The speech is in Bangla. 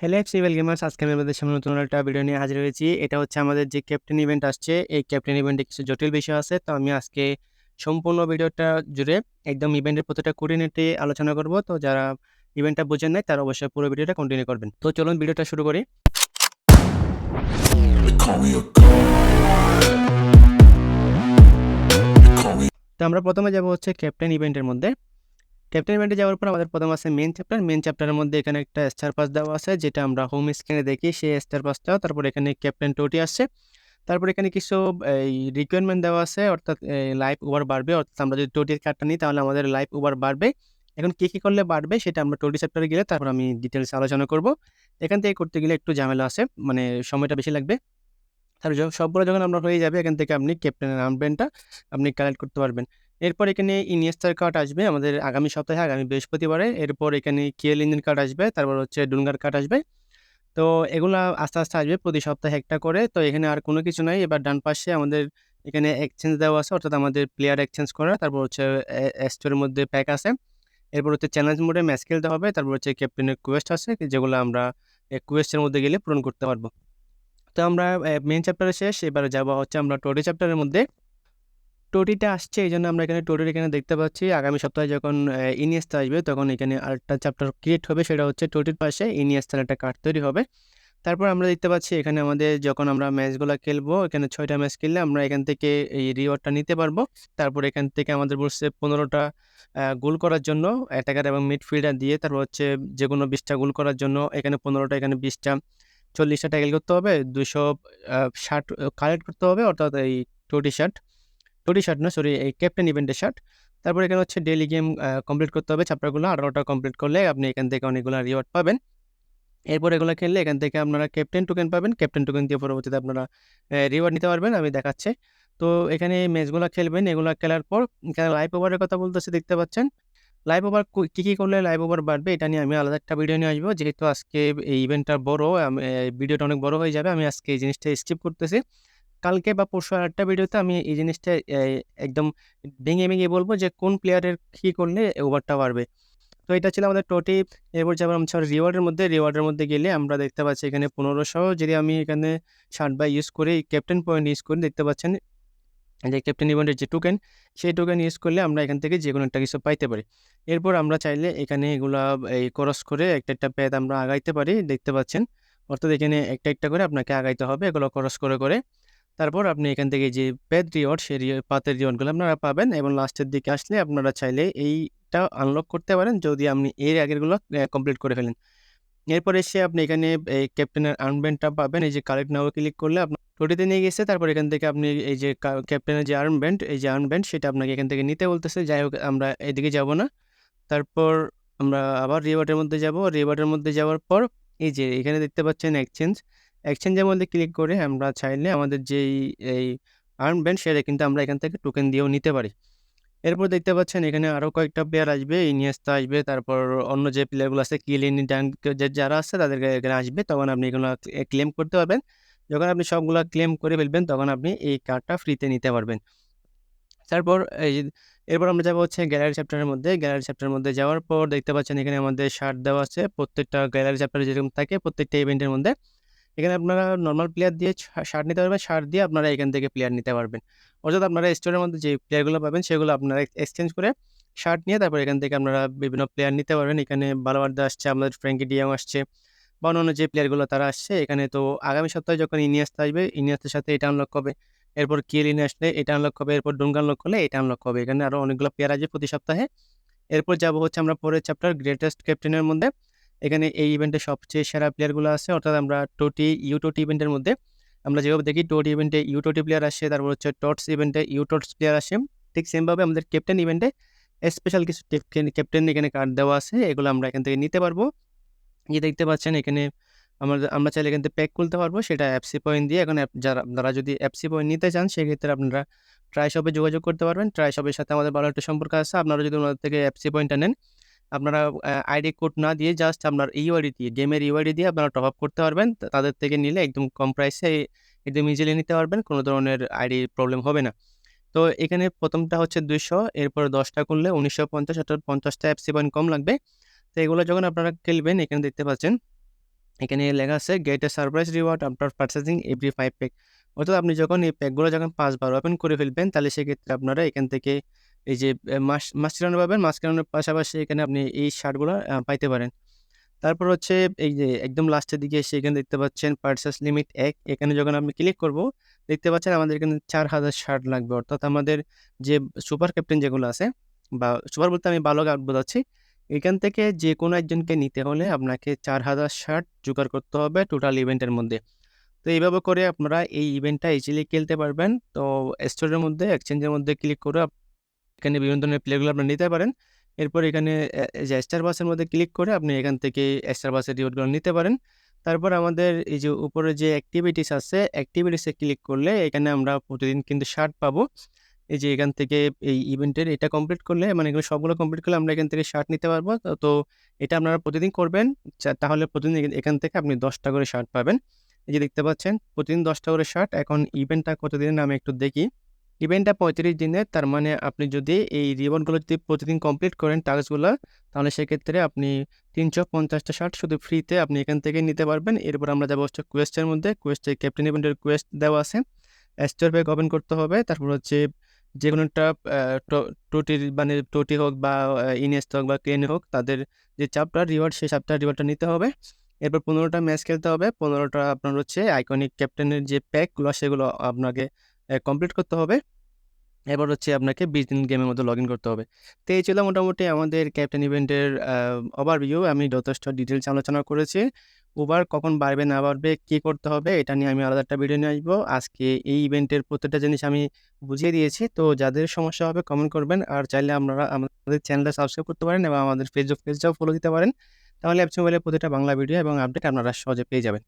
হ্যালো এফসিবেল গেমার্স আজকে আমি আমাদের সামনে নতুন একটা ভিডিও নিয়ে হাজির হয়েছি। এটা হচ্ছে আমাদের যে ক্যাপ্টেন ইভেন্ট আসছে, এই ক্যাপ্টেন ইভেন্টে কিছু জটিল বিষয় আছে, তো আমি আজকে সম্পূর্ণ ভিডিওটা জুড়ে একদম ইভেন্টের প্রতিটা কোঅর্ডিনেটে আলোচনা করব। তো যারা ইভেন্টটা বোঝেন নাই, তারা অবশ্যই পুরো ভিডিওটা কন্টিনিউ করবেন। তো চলুন ভিডিওটা শুরু করি। তো আমরা প্রথমে যাব হচ্ছে ক্যাপ্টেন ইভেন্টের মধ্যে। ক্যাপ্টেন ইভেন্টে যাওয়ার পর আমাদের প্রথম আছে মেন চ্যাপ্টার মেন চ্যাপ্টারের মধ্যে এখানে একটা স্টার পাস দেওয়া আছে, যেটা আমরা হোম স্ক্রিনে দেখি, সেই স্টার পাসটা তারপর এখানে ক্যাপ্টেন টোটি আসছে তারপর এখানে কিছু, এই রিকোয়ারমেন্ট দেওয়া আছে, অর্থাৎ লাইফ ওভার বাড়বে। অর্থাৎ আমরা যদি টোটির কার্ডটা নিই, তাহলে আমাদের লাইফ ওভার বাড়বে। এখন কী কী করলে বাড়বে, সেটা আমরা টোটি চ্যাপ্টারে গেলে তারপর আমি ডিটেলস আলোচনা করব। এখান থেকে করতে গেলে একটু ঝামেলা আছে মানে সময়টা বেশি লাগবে। য- সবগুলো যখন আমরা হয়ে যাবে, এখান থেকে আপনি ক্যাপ্টেনের আর্মব্যান্ডটা আপনি কালেক্ট করতে পারবেন। এরপর এখানে ইনিয়েস্তার কার্ড আসবে আমাদের আগামী সপ্তাহে, আগামী বৃহস্পতিবারে। এরপর এখানে কিয়েল ইঞ্জিন কার্ড আসবে, তারপর হচ্ছে ডুনগার কার্ড আসবে। তো এগুলা আস্তে আস্তে আসবে প্রতি সপ্তাহে একটা করে। তো এখানে আর কোনো কিছু নাই। এবার ডান পাশে আমাদের এখানে এক্সচেঞ্জ দেওয়া আছে, অর্থাৎ আমাদের প্লেয়ার এক্সচেঞ্জ করা। তারপর হচ্ছে স্টোরের মধ্যে প্যাক আছে। এরপর হচ্ছে চ্যালেঞ্জ মোডে ম্যাচ খেলতে হবে। তারপর হচ্ছে ক্যাপ্টেনের কোয়েস্ট আছে, যেগুলো আমরা কোয়েস্টের মধ্যে গেলে পূরণ করতে পারব। তো আমরা মেন চ্যাপ্টারে শেষ, এবারে যাব হচ্ছে আমরা টোটি চ্যাপ্টারের মধ্যে। টোটিটা আসছে, এই জন্য আমরা এখানে টোটির এখানে দেখতে পাচ্ছি, আগামী সপ্তাহে যখন ইনিয়েস্তা আসবে, তখন এখানে আরেকটা চ্যাপ্টার ক্রিয়েট হবে, সেটা হচ্ছে টোটির পাশে ইনিয়েস্তার একটা কার্ড তৈরি হবে। তারপর আমরা দেখতে পাচ্ছি এখানে আমাদের যখন আমরা ম্যাচগুলো খেলব, এখানে ছয়টা ম্যাচ খেললে আমরা এখান থেকে এই রিওয়ার্ডটা নিতে পারব। তারপর এখান থেকে আমাদের বলছে পনেরোটা গোল করার জন্য অ্যাটাকার এবং মিডফিল্ডার দিয়ে, তারপর হচ্ছে যে কোনো বিশটা গোল করার জন্য, এখানে পনেরোটা, এখানে বিশটা। চল্লিশটা ট্যাকেল করতে হবে দুশো শার্ট কালেক্ট করতে হবে, অর্থাৎ এই টোটি শার্ট টোটি শার্ট না সরি এই ক্যাপ্টেন ইভেন্টের শার্ট তারপর এখানে হচ্ছে ডেলি গেম কমপ্লিট করতে হবে চ্যাপ্টারগুলো আঠারোটা কমপ্লিট করলে আপনি এখান থেকে অনেকগুলো রিওয়ার্ড পাবেন। এরপর এগুলো খেললে এখান থেকে আপনারা ক্যাপ্টেন টোকেন পাবেন ক্যাপ্টেন টোকেন দিয়ে পরবর্তীতে আপনারা রিওয়ার্ড নিতে পারবেন, আমি দেখাচ্ছি। তো এখানে ম্যাচগুলো খেলবেন, এগুলো খেলার পর লাইভ ওভারের কথা বলতেছে, দেখতে পাচ্ছেন? লাইভ ওভার কী কী করলে লাইভ ওভার বাড়বে এটা নিয়ে আমি আলাদা একটা ভিডিও নিয়ে আসব। যেহেতু আজকে এই ইভেন্টটা বড় ভিডিওটা অনেক বড় হয়ে যাবে, আমি আজকে এই জিনিসটা স্কিপ করতেছি। কালকে বা পরশু আরেকটা ভিডিওতে আমি এই জিনিসটা একদম ভেঙে ভেঙে বলব যে কোন প্লেয়ারের কী করলে ওভারটা বাড়বে। তো এটা ছিল আমাদের টোটি এরপর যাব আমরা রিওয়ার্ডের মধ্যে। রিওয়ার্ডের মধ্যে গেলে আমরা দেখতে পাচ্ছি এখানে পনেরোশো, যদি আমি এখানে ষাট বাই ইউজ করে ক্যাপ্টেন পয়েন্ট ইউজ করি, দেখতে পাচ্ছেন যে ক্যাপ্টেন ইভেন্টের যে টোকেন সেই টোকেন ইউজ করলে আমরা এখান থেকে যে কোনো একটা কিছু পাইতে পারি। এরপর আমরা চাইলে এখানে এগুলা, এই ক্রস করে একটা একটা প্যাদ আমরা আগাইতে পারি, দেখতে পাচ্ছেন। অর্থাৎ এখানে একটা একটা করে আপনাকে আগাইতে হবে, এগুলো ক্রস করে করে। তারপর আপনি এখান থেকে যে প্যাদ রিওয়ার্ড সেই পাতের রিওয়ার্ডগুলো আপনারা পাবেন এবং লাস্টের দিকে আসলে আপনারা চাইলে এইটা আনলক করতে পারেন যদি আপনি এর আগেরগুলো কমপ্লিট করে ফেলেন। এরপর এসে আপনি এখানে, এই ক্যাপ্টেনের আর্মব্যান্ডটা পাবেন। এই যে কালেক্ট নাও ক্লিক করলে আপনার টোটিতে নিয়ে গেছে। তারপর এখান থেকে আপনি এই যে ক্যাপ্টেনের যে আর্ম ব্যান্ড এই যে আর্ম ব্যান্ড সেটা আপনাকে এখান থেকে নিতে বলতেছে। যাই হোক, আমরা এদিকে যাব না। তারপর আমরা আবার রিওয়ার্ডের মধ্যে যাব। রিওয়ার্ডের মধ্যে যাওয়ার পর এই যে এখানে দেখতে পাচ্ছেন এক্সচেঞ্জ এক্সচেঞ্জের মধ্যে ক্লিক করে আমরা চাইলে আমাদের যেই, এই আর্ম ব্যান্ড সেটা কিন্তু আমরা এখান থেকে টোকেন দিয়েও নিতে পারি। এরপর দেখতে পাচ্ছেন এখানে আরও কয়েকটা প্লেয়ার আসবে। ইনিয়েস্তা আসবে, তারপর অন্য যে প্লেয়ারগুলো আছে কিলিনি ডাঙ্ক যারা আছে তাদেরকে এখানে আসবে। তখন আপনি এগুলো ক্লেম করতে পারবেন। যখন আপনি সবগুলো ক্লেম করে ফেলবেন, তখন আপনি এই কার্ডটা ফ্রিতে নিতে পারবেন। তারপর এই এরপর আমরা যাব হচ্ছে গ্যালারি চ্যাপ্টারের মধ্যে। গ্যালারি চ্যাপ্টারের মধ্যে যাওয়ার পর দেখতে পাচ্ছেন এখানে আমাদের শার্ট দেওয়া আছে। প্রত্যেকটা গ্যালারি চ্যাপ্টারে যেরকম থাকে, প্রত্যেকটা ইভেন্টের মধ্যে। এখানে আপনারা নর্মাল প্লেয়ার দিয়ে শার্ট নিতে পারবেন। শার্ট দিয়ে আপনারা এখান থেকে প্লেয়ার নিতে পারবেন। অর্থাৎ আপনারা স্টোরের মধ্যে যে প্লেয়ারগুলো পাবেন, সেগুলো আপনারা এক্সচেঞ্জ করে শার্ট নিয়ে তারপর এখান থেকে আপনারা বিভিন্ন প্লেয়ার নিতে পারবেন। এখানে বালাবার্দা আসছে, আমাদের ফ্র্যাঙ্কি ডিয়াং আসছে। বা অন্যান্য যে প্লেয়ারগুলো তারা আসছে, এখানে তো আগামী সপ্তাহে যখন ইনিয়াস্তা আসবে ইনিয়াস্তার সাথে এটা আনলক হবে। এরপর কিয়েলিন আসলে এটা আনলক হবে, এরপর ডুঙ্গা আনলক করলে এটা আনলক হবে। এখানে আরও অনেকগুলো প্লেয়ার আসবে প্রতি সপ্তাহে। এরপর যাব হচ্ছে আমরা পরের চ্যাপ্টার গ্রেটেস্ট ক্যাপ্টেনের মধ্যে। এখানে এই ইভেন্টে সবচেয়ে সেরা প্লেয়ারগুলো আছে, অর্থাৎ আমরা টোটি ইউটোটি ইভেন্টের মধ্যে। আমরা যেভাবে দেখি টোটি ইভেন্টে ইউটোটি প্লেয়ার আসে, তারপর হচ্ছে টটস ইভেন্টে ইউটোটস প্লেয়ার আসে। ঠিক সেমভাবে আমাদের ক্যাপ্টেন ইভেন্টে স্পেশাল কিছু ক্যাপ্টেন এখানে কার্ড দেওয়া আছে, এগুলো আমরা এখান থেকে নিতে পারব। যে দেখতে পাচ্ছেন এখানে আমরা আমরা চাইলে এখান থেকে প্যাক খুলতে পারব। সেটা অ্যাপসি পয়েন্ট দিয়ে এখন যারা আপনারা যদি অ্যাপসি পয়েন্ট নিতে চান, সেক্ষেত্রে আপনারা ট্রাই শপে যোগাযোগ করতে পারবেন। ট্রাই শপের সাথে আমাদের ভালো একটা সম্পর্ক আছে। আপনারা যদি ওনাদের থেকে অ্যাপসি পয়েন্টটা নেন, আপনারা আইডি কোড না দিয়ে জাস্ট আপনার ইউআইডি দিয়ে গেমের ইউআইডি দিয়ে আপনারা টপ আপ করতে পারবেন। তাদের থেকে নিলে একদম কম প্রাইসে একদম ইজিলি নিতে পারবেন। কোনো ধরনের আইডি প্রবলেম হবে না। তো এখানে প্রথমটা হচ্ছে দুইশো, এরপরে দশটা করলে উনিশশো পঞ্চাশ, অর্থাৎ পঞ্চাশটা এফসি পয়েন্ট কম লাগবে। তো এগুলো যখন আপনারা খেলবেন, এখানে দেখতে পাচ্ছেন, এখানে লেখা আছে get a surprise reward after purchasing every five pack অর্থাৎ আপনি যখন এই প্যাকগুলো যখন পাঁচবার ওপেন করে ফেলবেন, তাহলে সেক্ষেত্রে আপনারা এখান থেকে এই যে মাস মাস চিরানো পাবেন মাস চিরানোর পাশাপাশি এখানে আপনি এই শার্টগুলো পাইতে পারেন। তারপর হচ্ছে এই যে, একদম লাস্টের দিকে এসে এখানে দেখতে পাচ্ছেন পার্সেস লিমিট এক। এখানে যখন আপনি ক্লিক করব, দেখতে পাচ্ছেন আমাদের এখানে চার হাজার শার্ট লাগবে। অর্থাৎ আমাদের যে সুপার ক্যাপ্টেন যেগুলো আছে, বা সুপার বলতে আমি ভালো গার্ড বোঝাচ্ছি এখান থেকে যে কোনো একজনকে নিতে হলে আপনাকে চার হাজার শার্ট জোগাড় করতে হবে টোটাল ইভেন্টের মধ্যে। তো এইভাবে করে আপনারা এই ইভেন্টটা ইজিলি খেলতে পারবেন। তো স্টোরের মধ্যে এক্সচেঞ্জের মধ্যে ক্লিক করে এখানে বিভিন্ন ধরনের প্লেগুলো আপনারা নিতে পারেন। এরপর এখানে স্টার বাসের মধ্যে ক্লিক করে আপনি এখান থেকে স্টার বাসের রিওয়ার্ডগুলো নিতে পারেন। তারপর আমাদের এই যে উপরে যে অ্যাক্টিভিটিস আছে অ্যাক্টিভিটিসে ক্লিক করলে এখানে আমরা প্রতিদিন কিন্তু শার্ট পাবো। এই যে এখান থেকে এই ইভেন্টের এটা কমপ্লিট করলে মানে এগুলো সবগুলো কমপ্লিট করলে আমরা এখান থেকে শার্ট নিতে পারব। তো এটা আপনারা প্রতিদিন করবেন। তাহলে প্রতিদিন এখান- থেকে আপনি দশটা করে শার্ট পাবেন। এই যে দেখতে পাচ্ছেন, প্রতিদিন দশটা করে শার্ট। এখন ইভেন্টটা কতদিনের আমি একটু দেখি। ইভেন্টটা পঁয়ত্রিশ দিনের, তার মানে আপনি যদি এই রিবনগুলো যদি প্রতিদিন কমপ্লিট করেন টাস্কগুলো, তাহলে সেক্ষেত্রে আপনি তিনশো পঞ্চাশটা শার্ট শুধু ফ্রিতে আপনি এখান থেকে নিতে পারবেন। এরপর আমরা যাব হচ্ছে কোয়েস্টের মধ্যে। কোয়েস্টে ক্যাপ্টেন ইভেন্টের কোয়েস্ট দেওয়া আছে। স্টোর ব্যাগ ওপেন করতে হবে। তারপর হচ্ছে যে কোনো একটা টোটির মানে টোটি হোক বা ইনএস্ট হোক বা ক্লেন হোক, তাদের যে চাপটা রিওয়ার্ড, সেই চাপটা রিওয়ার্ডটা নিতে হবে। এরপর পনেরোটা ম্যাচ খেলতে হবে। পনেরোটা আপনার হচ্ছে আইকনিক ক্যাপ্টেনের যে প্যাকগুলো সেগুলো আপনাকে কমপ্লিট করতে হবে। এবার হচ্ছে আপনাকে বিশ দিন গেমের মধ্যে লগ ইন করতে হবে। তো এই ছিল মোটামুটি আমাদের ক্যাপ্টেন ইভেন্টের ওভারভিউ আমি যথেষ্ট ডিটেলস আলোচনা করেছি। ওভার কখন বাড়বে না বাড়বে, কী করতে হবে, এটা নিয়ে আমি আলাদা একটা ভিডিও নিয়ে আসব। আজকে এই ইভেন্টের প্রত্যেকটা জিনিস আমি বুঝিয়ে দিয়েছি। তো যাদের সমস্যা হবে কমেন্ট করবেন। আর চাইলে আপনারা আমাদের চ্যানেলটা সাবস্ক্রাইব করতে পারেন এবং আমাদের ফেসবুক পেজটাও ফলো দিতে পারেন। তাহলে অ্যাপসে মোবাইলের প্রতিটা বাংলা ভিডিও এবং আপডেট আপনারা সহজে পেয়ে যাবেন।